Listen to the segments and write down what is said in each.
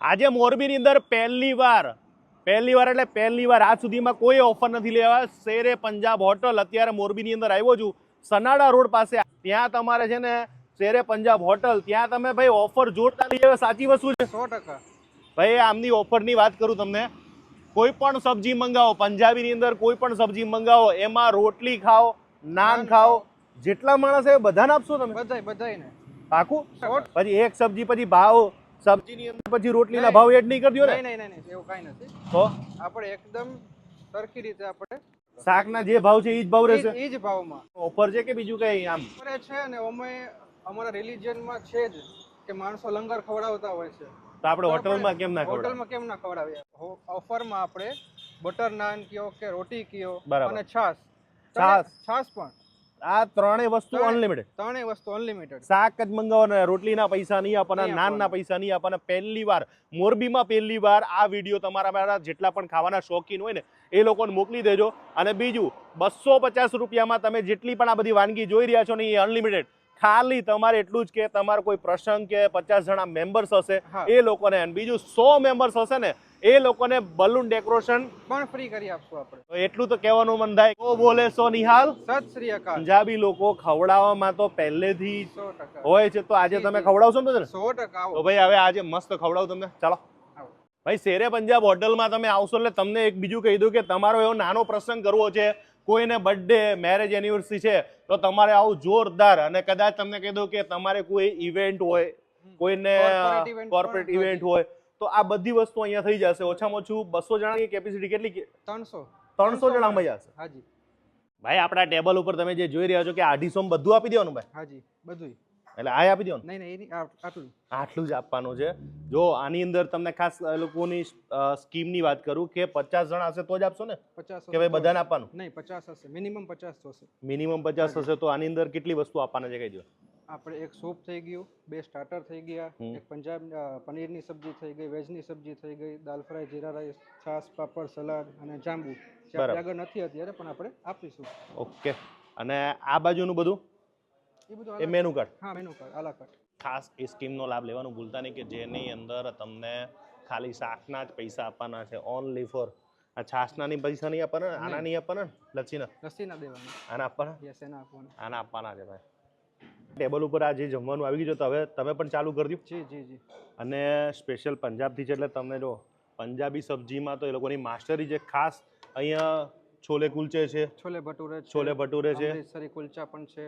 આજે મોરબીની અંદર પહેલી વાર પહેલી વાર એટલે પહેલી વાર આજ સુધીમાં કોઈ ઓફર નથી લેવા. શેરે પંજાબ હોટલ અત્યારે મોરબીની અંદર આવ્યો છું. સનાડા રોડ પાસે ત્યાં તમારે છે ને શેરે પંજાબ હોટલ ત્યાં તમે ભાઈ ઓફર જોરદાર લઈ આવે સાચી વસ્તુ છે. સો ટકા. ભાઈ આમની ઓફરની વાત કરું તમને. કોઈ પણ સબ્જી મંગાવો પંજાબીની અંદર કોઈ પણ સબ્જી મંગાવો એમાં રોટલી ખાઓ નાન ખાઓ જેટલા માણસ એ બધાને આપશો તમે. બધા બધાયને. પાકું? પછી એક સબ્જી પછી ભાવ સબ્જીની અંદર પછી રોટલીના. ભાવ એડ નહીં કરજો ને. નહીં નહીં નહીં નહીં, એવું કાંઈ નથી. તો આપણે એકદમ સરખી રીતે આપણે શાકના જે ભાવ છે એ જ ભાવ રહેશે? એ જ ભાવમાં. ઓફર છે કે બીજું કઈ આમ? છે ને અમે અમારા રિલિજનમાં છે જ કે માણસો લંગર ખવડાવતા હોય છે. તો આપણે હોટલમાં કેમ ના ખવડાવીએ? હોટલમાં કેમ ના ખવડાવીએ? ઓફરમાં આપણે બટર નાન કયો કે રોટી કયો અને છાશ. છાશ. છાશ પણ. આ ત્રણેય વસ્તુ અનલિમિટેડ ત્રણેય વસ્તુ અનલિમિટેડ શાક જ મંગાવવાના રોટલીના પૈસા નહીં આપવાના નાનના પૈસા નહીં આપવાના પહેલી વાર મોરબીમાં પહેલી વાર આ વીડિયો તમારા મારા જેટલા પણ ખાવાના શોખીન હોય ને એ લોકોને મોકલી દેજો. અને બીજું બસો પચાસ રૂપિયામાં તમે જેટલી પણ આ બધી વાનગી જોઈ રહ્યા છો ને એ અનલિમિટેડ ખાલી તમારે એટલું જ કે તમારો કોઈ પ્રસંગ કે પચાસ જણા મેમ્બર્સ હશે એ લોકોને બીજું સો મેમ્બર્સ હશે ને એ લોકોને બલૂન ડેકોરેશન પણ ફ્રી કરી આપશું આપણે. એટલું તો કહેવાનું મન થાય. કો બોલે સો નિહાલ. સત શ્રી અકાલ. પંજાબી લોકો ખવડાવવામાં તો પહેલેથી હોય છે. તો આજે તમે ખવડાવશો ને સો ટકા તો ભાઈ હવે આજે મસ્ત ખવડાવું તમને. ચાલો. ભાઈ શેરે પંજાબ હોટલમાં તમે આવશો એટલે તમને એક બીજું કહી દઉં કે તમારો એવો નાનો પ્રસંગ કરવો છે. કોઈને બર્થડે મેરેજ એનિવર્સરી છે તો તમારે આવું જોરદાર અને કદાચ તમને કહી દઉં કે તમારે કોઈ ઇવેન્ટ હોય કોઈને કોર્પોરેટ ઇવેન્ટ હોય તો આ બધી વસ્તુ અહીંયા થઈ જશે. ઓછામાં ઓછું બસો જણાની કેપેસિટી કેટલી ત્રણસો. ત્રણસો જણા મજા જશે. હાજી. ભાઈ આપણા ટેબલ ઉપર તમે જે જોઈ રહ્યા છો કે અઢીસો બધું આપી દેવાનું ભાઈ? હાજી બધું એટલે આ આપી દેવાનું? નહીં નહીં આટલું. આટલું જ આપવાનું છે. જો આની અંદર તમને ખાસ લોકોની સ્કીમની વાત કરું કે પચાસ જણા હશે તો જ આપશો ને? પચાસ કે ભાઈ બધાને આપવાનું? નહીં પચાસ હશે. મિનિમમ પચાસ હશે. મિનિમમ પચાસ હશે તો આની અંદર કેટલી વસ્તુ આપવાના છે કહી દો આપણે એક સૂપ થઈ ગયું બે સ્ટાર્ટર થઈ ગયા એક પંજાબ પનીરની સબ્જી થઈ ગઈ વેજની સબ્જી થઈ ગઈ દાલ ફ્રાય જીરા રાઈસ છાશ પાપડ સલાડ અને જાંબુ. આગળ નથી અત્યારે પણ આપણે આપીશું. ઓકે. અને આ બાજુનું બધું? એ મેનુ કાર્ડ હા menu card a la carte ખાસ એ સ્કીમનો લાભ લેવાનું ભૂલતા નહીં કે જેની અંદર તમને ખાલી શાકના જ પૈસા આપવાના છે ઓનલી ફોર આ છાશનાની પૈસા નહીં આપવાના ને? આના નહીં આપવાના ને? લચ્છીના લસ્સી ના દેવાની. આના આપવાના? યસ એના આપવાના. આના આપવાના છે ભાઈ. ટેબલ ઉપર આ જે જમવાનું આવી ગયું તો હવે તમે પણ ચાલુ કરી દો. જી જી જી. અને સ્પેશિયલ પંજાબથી છે એટલે તમે જો પંજાબી સબ્જીમાં તો એ લોકોની માસ્ટરી છે ખાસ અહીંયા છોલે કુલચે છે છોલે ભટુરે છોલે ભટુરે છે. સરી કુલચા પણ છે.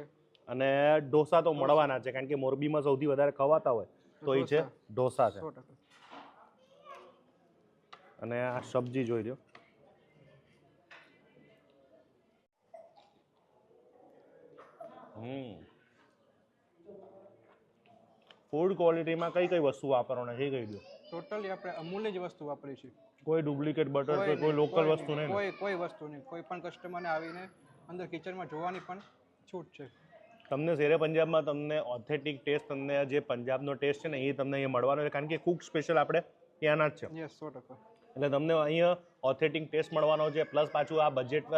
અને ઢોસા તો મળવાના છે કારણ કે મોરબીમાં સૌથી વધારે ખવાતા હોય તો એ છે ઢોસા. છે. અને આ સબ્જી જોઈ લો હમ. ફૂડ ક્વોલિટીમાં કઈ કઈ વસ્તુ વાપરવાના છે? એ કહી દો. ટોટલી આપણે અમૂલ્ય જ વસ્તુ વાપરી છે કોઈ ડુપ્લિકેટ બટર કે કોઈ લોકલ વસ્તુ નહીં કોઈ કોઈ વસ્તુ નહીં. કોઈ પણ કસ્ટમરને આવીને અંદર કિચનમાં જોવાની પણ છૂટ છે. તમને શેરે પંજાબમાં તમને ઓથેન્ટિક ટેસ્ટ તમને જે પંજાબનો ટેસ્ટ છે ને એ તમને અહીંયા મળવાનો છે. કારણ કે કુક સ્પેશિયલ આપણે ત્યાંના જ છે. યસ સો ટકા. એટલે તમને અહીંયા ઓથેન્ટિક ટેસ્ટ મળવાનો છે. પ્લસ પાછું આ બજેટ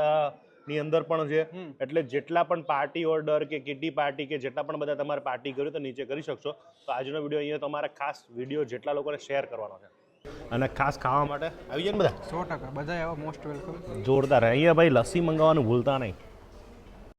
ની અંદર પણ છે એટલે જેટલા પણ પાર્ટી ઓર્ડર કે કિટી પાર્ટી કે જેટલા પણ બધા તમારે પાર્ટી કર્યું તો નીચે કરી શકશો. તો આજનો વીડિયો અહીંયા તમારે ખાસ વીડિયો જેટલા લોકોને શેર કરવાનો છે. અને ખાસ ખાવા માટે આવી જાય ને બધા? સો ટકા. બધા એવા મોસ્ટ વેલકમ જોરદાર. અહીંયા ભાઈ લસ્સી મંગાવવાનું ભૂલતા નહીં.